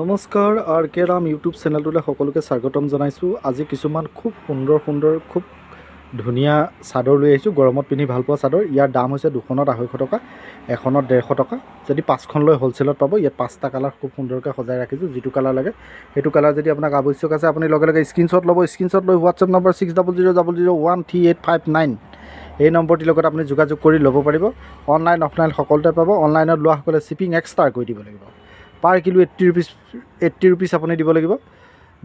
নমস্কাৰ, আৰ কে ৰাম ইউটিউব চেনেলটোলৈ সকলোকে স্বাগতম জনাইছোঁ। আজি কিছুমান খুব সুন্দৰ সুন্দৰ, খুব ধুনীয়া চাদৰ লৈ আহিছোঁ। গৰমত পিন্ধি ভালো পোৱা চাদৰ। ইয়াৰ দাম হৈছে দুখনত আঢ়ৈশ টকা, এখনত ডেৰশ টকা। যদি পাঁচখন লৈ হ'লচেলত পাব, ইয়াত পাঁচটা কালাৰ খুব সুন্দৰকৈ সজাই ৰাখিছোঁ, যিটো কালাৰ লাগে। সেইটো কালাৰ যদি আপোনাক আৱশ্যক আছে, আপুনি লগে লগে স্ক্ৰীনশ্বট ল'ব। স্ক্ৰীনশ্বট লৈ WhatsApp number six double zero' double zero' one three eight five nine. এই নম্বৰটিৰ লগত আপুনি যোগাযোগ কৰি ল'ব পাৰিব। অনলাইন, অফলাইন সকলোতে পাব। অনলাইনত লোৱাসকলে শ্বিপিং এক্সট্ৰা কৰি দিব লাগিব। Per kilo eighty rupees eighty rupees আপুনি দিব লাগিব।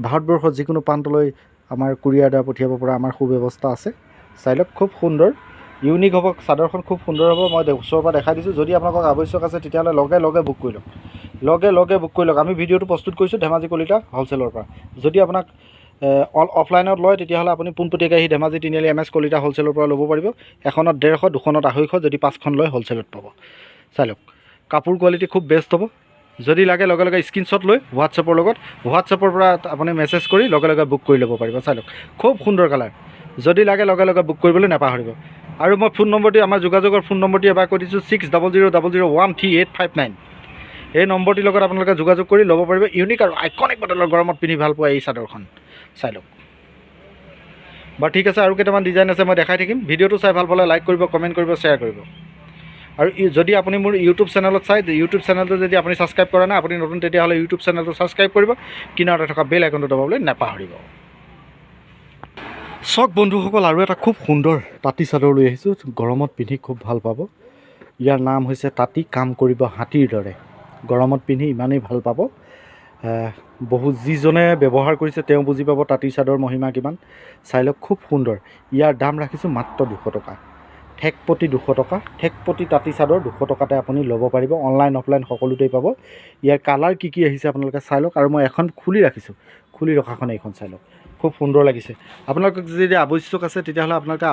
ভাৰতবৰ্ষৰ যিকোনো প্ৰান্তলৈ আমাৰ কুৰিয়াৰ দ্বাৰা পঠিয়াব পৰা আমাৰ সুব্যৱস্থা আছে। চাই লওক, খুব সুন্দৰ। ইউনিক হ'ব, চাদৰখন খুব সুন্দৰ হ'ব। মই ওচৰৰ পৰা দেখাই দিছোঁ। যদি আপোনালোকক আৱশ্যক আছে, তেতিয়াহ'লে লগে লগে বুক কৰি লওক। লগে লগে বুক কৰি লওক। আমি ভিডিঅ'টো প্ৰস্তুত কৰিছোঁ ধেমাজি কলিতা হ'লচেলৰ পৰা। যদি আপোনাক অফলাইনত লয়, তেতিয়াহ'লে আপুনি পোনপটীয়াকৈ আহি ধেমাজি তিনিআলি এম এছ কলিতা হ'লচেলৰ পৰা ল'ব পাৰিব। এখনত ডেৰশ, দুখনত আঢ়ৈশ যদি পাঁচখন লয় হ'লচেলত পাব। চাই লওক, কাপোৰ কোৱালিটি খুব বেষ্ট হ'ব। যদি লাগে লগে লগে স্ক্ৰীনশ্বট লৈ হোৱাটছএপৰ লগত হোৱাটছএপৰ পৰা আপুনি মেছেজ কৰি লগে লগে বুক কৰি ল'ব পাৰিব। চাই লওক, খুব সুন্দৰ কালাৰ যদি লাগে লগে লগে বুক কৰিবলৈ নাপাহৰিব। আৰু মই ফোন নম্বৰটি, আমাৰ যোগাযোগৰ ফোন নম্বৰটি এবাৰ কৈ দিছোঁ six double zero' double zero' one three eight five nine এই নম্বৰটিৰ লগত আপোনালোকে যোগাযোগ কৰি ল'ব পাৰিব। ইউনিক আৰু আইকনিক মডেলৰ গৰমত পিন্ধি ভালো পোৱা এই চাদৰখন। চাই লওক। বাৰু ঠিক আছে, আৰু কেইটামান ডিজাইন আছে, মই দেখাই থাকিম। ভিডিঅ'টো চাই ভালো পালে লাইক কৰিব কমেণ্ট কৰিব শ্বেয়াৰ কৰিব। আৰু যদি আপুনি মোৰ ইউটিউব চেনেলত চাই ইউটিউব চেনেলটো যদি আপুনি ছাবস্ক্ৰাইব কৰা নাই, আপুনি নতুন, তেতিয়াহ'লে ইউটিউব চেনেলটো ছাবস্ক্ৰাইব কৰিব। কিনাৰতে থকা বেল আইকনটো দবাবলৈ নাপাহৰিব। চাওক বন্ধুসকল, আৰু এটা খুব সুন্দৰ তাঁতী চাদৰ লৈ আহিছোঁ, গৰমত পিন্ধি খুব ভালো পাব। ইয়াৰ নাম হৈছে তাঁতী কাম কৰিব হাতীৰ দৰে। গৰমত পিন্ধি ইমানেই ভালো পাব। বহু যিজনে ব্যৱহাৰ কৰিছে, তেওঁ বুজি পাব তাঁতী চাদৰ মহিমা কিমান। চাই লওক, খুব সুন্দৰ। ইয়াৰ দাম ৰাখিছোঁ মাত্ৰ দুশ টকা। ঠেকপতি দুশ টকা ঠেকপতি তাঁতী চাদৰ দুশ টকাতে আপুনি ল'ব পাৰিব অনলাইন অফলাইন সকলোতেই পাব। ইয়াৰ কালাৰ কি কি আহিছে আপোনালোকে চাই লওক আৰু মই এখন খুলি ৰাখিছোঁ। খুলি ৰখাখন এইখন চাই লওক। খুব সুন্দৰ লাগিছে। আপোনালোকক যদি আৱশ্যক আছে তেতিয়াহ'লে আপোনালোকে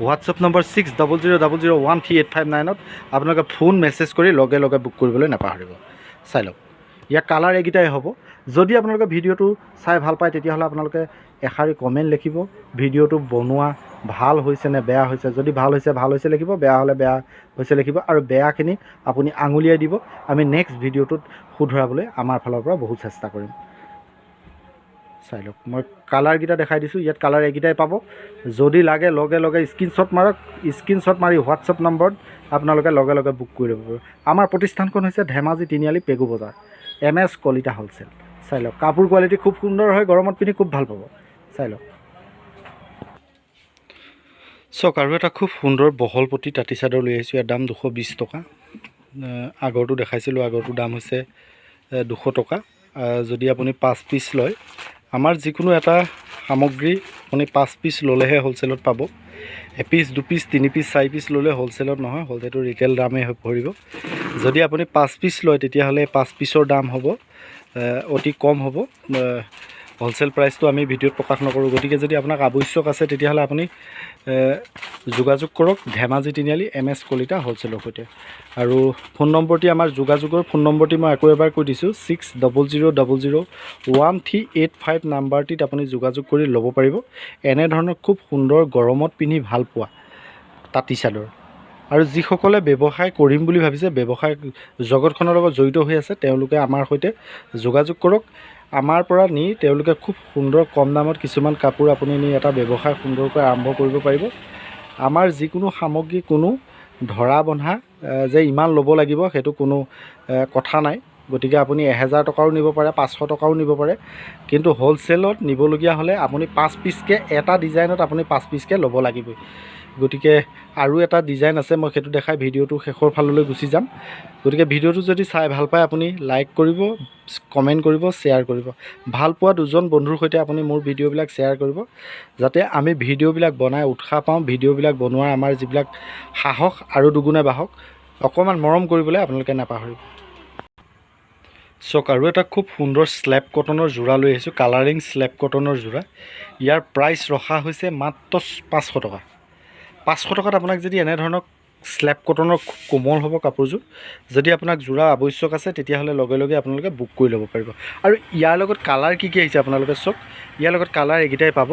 WhatsApp number six double zero' double zero' one three eight five নাইনত আপোনালোকে ফোন মেছেজ কৰি লগে লগে বুক কৰিবলৈ নাপাহৰিব। চাই লওক। ইয়াৰ কালাৰ এইকেইটাই হ'ব। যদি আপোনালোকে ভিডিঅ'টো চাই ভাল পায় তেতিয়াহ'লে আপোনালোকে এষাৰি কমেণ্ট লিখিব ভিডিঅ'টো বনোৱা ভাল হৈছে নে বেয়া হৈছে। যদি ভাল হৈছে ভাল হৈছে লিখিব বেয়া হ'লে বেয়া হৈছে লিখিব। আৰু বেয়াখিনি আপুনি আঙুলিয়াই দিব। আমি নেক্সট ভিডিঅ'টোত শুধৰাবলৈ আমাৰ ফালৰ পৰা বহুত চেষ্টা কৰিম। চাই লওক। মই কালাৰকেইটা দেখাই দিছোঁ, ইয়াত কালাৰ এইকেইটাই পাব। যদি লাগে, লগে লগে স্ক্ৰীনশ্বট মাৰক স্ক্ৰীনশ্বট মাৰি হোৱাটছএপ নম্বৰত আপোনালোকে লগে লগে বুক কৰি ল'ব পাৰিব আমাৰ প্ৰতিষ্ঠানখন হৈছে ধেমাজি, তিনিআলি, পেগু বজাৰ। এম এছ কলিতা হ'লচেল চাই লওক, কাপোৰ কোৱালিটি খুব সুন্দৰ হয়, গৰমত পিন্ধি খুব ভালো পাব। চাই লওক। চাওক, আৰু এটা খুব সুন্দৰ বহল পতি তাঁতী চাদৰ লৈ আহিছোঁ। ইয়াৰ দাম দুশ বিছ টকা। আগৰটো দেখাইছিলোঁ, আগৰটো দাম হৈছে দুশ টকা। যদি আপুনি পাঁচ পিচ লয় আমাৰ যিকোনো এটা সামগ্ৰী আপুনি পাঁচ পিচ ল'লেহে হ'লচেলত পাব। এপিচ, দুপিচ, তিনি পিচ, চাৰি পিচ ল'লে হ'লচেলত নহয় হ'লচেলটো ৰিটেল দামেই পৰিব। যদি আপুনি পাঁচ পিচ লয়, তেতিয়াহ'লে পাঁচ পিচৰ দাম হ'ব অতি কম হ'ব। হ'লচেল প্ৰাইচটো আমি ভিডিঅ'ত প্ৰকাশ নকৰোঁ। গতিকে যদি আপোনাক আৱশ্যক আছে, তেতিয়াহ'লে আপুনি যোগাযোগ কৰক ধেমাজি তিনিআলি এম এছ কলিতা হ'লচেলৰ সৈতে। আৰু ফোন নম্বৰটি, আমাৰ যোগাযোগৰ ফোন নম্বৰটি মই আকৌ এবাৰ কৈ দিছোঁ six double zero' double zero' one three eight five নাম্বাৰটিত আপুনি যোগাযোগ কৰি ল'ব পাৰিব। এনেধৰণৰ খুব সুন্দৰ গৰমত পিন্ধি ভালো পোৱা তাঁতী চাদৰ আৰু যিসকলে ব্যৱসায় কৰিম বুলি ভাবিছে ব্যৱসায় জগতখনৰ লগত জড়িত হৈ আছে তেওঁলোকে আমাৰ সৈতে যোগাযোগ কৰক। আমাৰ পৰা নি তেওঁলোকে খুব সুন্দৰ কম দামত কিছুমান কাপোৰ আপুনি নি এটা ব্যৱসায় সুন্দৰকৈ আৰম্ভ কৰিব পাৰিব। আমাৰ যিকোনো সামগ্ৰী কোনো ধৰা বন্ধা যে ইমান ল'ব লাগিব সেইটো কোনো কথা নাই। গতিকে আপুনি এহেজাৰ টকাৰো নিব পাৰে পাঁচশ টকাও নিব পাৰে। কিন্তু হ'লচেলত নিবলগীয়া হ'লে আপুনি পাঁচ পিচকৈ এটা ডিজাইনত আপুনি পাঁচ পিচকৈ ল'ব লাগিবই। গতিকে আৰু এটা ডিজাইন আছে মই সেইটো দেখাই ভিডিঅ'টো শেষৰ ফাললৈ গুচি যাম। গতিকে ভিডিঅ'টো যদি চাই ভাল পায় আপুনি লাইক কৰিব কমেণ্ট কৰিব শ্বেয়াৰ কৰিব। ভাল পোৱা দুজন বন্ধুৰ সৈতে আপুনি মোৰ ভিডিঅ'বিলাক শ্বেয়াৰ কৰিব যাতে আমি ভিডিঅ'বিলাক বনাই উৎসাহ পাওঁ ভিডিঅ'বিলাক বনোৱাৰ আমাৰ যিবিলাক সাহস আৰু দুগুণে বাঢ়ক অকণমান মৰম কৰিবলৈ আপোনালোকে নাপাহৰিব। চাওক আৰু এটা খুব সুন্দৰ স্লেব কটনৰ যোৰা লৈ আহিছোঁ কালাৰিং স্লেব কটনৰ যোৰা ইয়াৰ প্ৰাইচ ৰখা হৈছে মাত্ৰ পাঁচশ টকা। পাঁচশো টকাত আপোনাক যদি এনেধৰণৰ স্লেব কটনৰ কোমল হ'ব কাপোৰযোৰ, যদি আপোনাক যোৰা আৱশ্যক আছে, তেতিয়াহ'লে লগে লগে আপোনালোকে বুক কৰি ল'ব পাৰিব। আৰু ইয়াৰ লগত কালাৰ কি কি আহিছে আপোনালোকে চাওক। ইয়াৰ লগত কালাৰ এইকেইটাই পাব।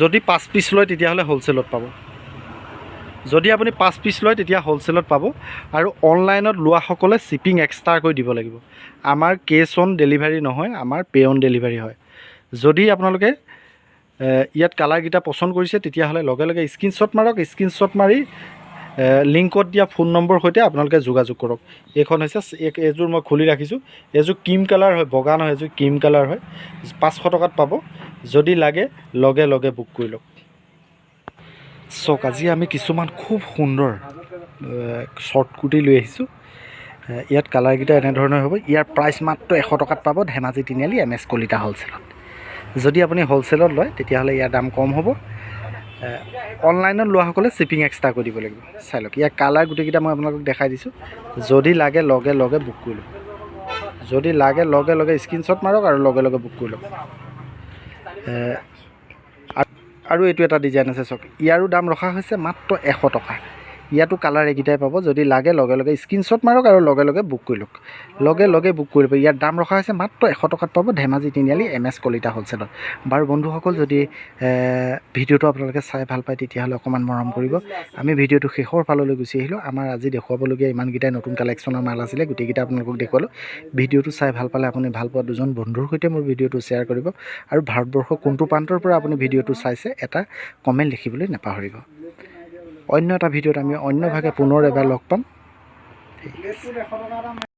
যদি পাঁচ পিচ লয়, তেতিয়াহ'লে হ'লচেলত পাব। যদি আপুনি পাঁচ পিচ লয়, তেতিয়া হ'লচেলত পাব। আৰু অনলাইনত লোৱাসকলে শ্বিপিং এক্সট্ৰাকৈ দিব লাগিব। আমাৰ কেছ অন ডেলিভাৰী নহয়, আমাৰ পে' অন ডেলিভাৰী হয়। যদি আপোনালোকে ইয়াত কালাৰকেইটা পচন্দ কৰিছে, তেতিয়াহ'লে লগে লগে স্ক্ৰীনশ্বট মাৰক স্ক্ৰীনশ্বট মাৰি লিংকত দিয়া ফোন নম্বৰ সৈতে আপোনালোকে যোগাযোগ কৰক। এইখন হৈছে এইযোৰ মই খুলি ৰাখিছোঁ। এইযোৰ ক্ৰীম কালাৰ হয়, বগা নহয় এইযোৰ ক্ৰীম কালাৰ হয়। পাঁচশো টকাত পাব। যদি লাগে, লগে লগে বুক কৰি লওক। চাওক আজি আমি কিছুমান খুব সুন্দৰ শ্বৰ্ট কুৰ্তি লৈ আহিছোঁ। ইয়াত কালাৰকেইটা এনেধৰণৰ হ'ব। ইয়াৰ প্ৰাইচ মাত্ৰ এশ টকাত পাব ধেমাজি তিনিআলি, এম এছ কলিতা হ'লচেলত যদি আপুনি হ'লচেলত লয় তেতিয়াহ'লে ইয়াৰ দাম কম হ'ব। অনলাইনত লোৱাসকলে শ্বিপিং এক্সট্ৰা কৰি দিব লাগিব। চাই লওক ইয়াৰ কালাৰ গোটেইকেইটা মই আপোনালোকক দেখাই দিছোঁ। যদি লাগে লগে লগে বুক কৰি লওক। যদি লাগে লগে লগে স্ক্ৰীনশ্বট মাৰক আৰু লগে লগে বুক কৰি লওক। আৰু এইটো এটা ডিজাইন আছে চাওক। ইয়াৰো দাম ৰখা হৈছে মাত্ৰ এশ টকা। ইয়াতো কালাৰ এইকেইটাই পাব, যদি লাগে লগে লগে স্ক্ৰীনশ্বট মাৰক আৰু লগে লগে বুক কৰি লওক। লগে লগে বুক কৰি ল'ব ইয়াৰ দাম ৰখা হৈছে মাত্ৰ এশ টকাত পাব ধেমাজি তিনিআলি এম এছ কলিতা হ'লচেলত বাৰু বন্ধুসকল, যদি ভিডিঅ'টো আপোনালোকে চাই ভালো পায়, তেতিয়াহ'লে অকণমান মৰম কৰিব। আমি ভিডিঅ'টো শেষৰ ফাললৈ গুচি আহিলোঁ। আমাৰ আজি দেখুৱাবলগীয়া ইমানকেইটাই নতুন কালেকশ্যনৰ মাল আছিলে, গোটেইকেইটা আপোনালোকক দেখুৱালোঁ। ভিডিঅ'টো চাই ভালো পালে আপুনি ভালো পোৱা দুজন বন্ধুৰ সৈতে মোৰ ভিডিঅ'টো শ্বেয়াৰ কৰিব। আৰু ভাৰতবৰ্ষৰ কোনটো প্ৰান্তৰ পৰা আপুনি ভিডিঅ'টো চাইছে, এটা কমেণ্ট লিখিবলৈ নাপাহৰিব। অন্য এটা ভিডিঅ'ত আমি অন্যভাগে পুনৰ এবাৰ লগ পাম। ঠিক আছে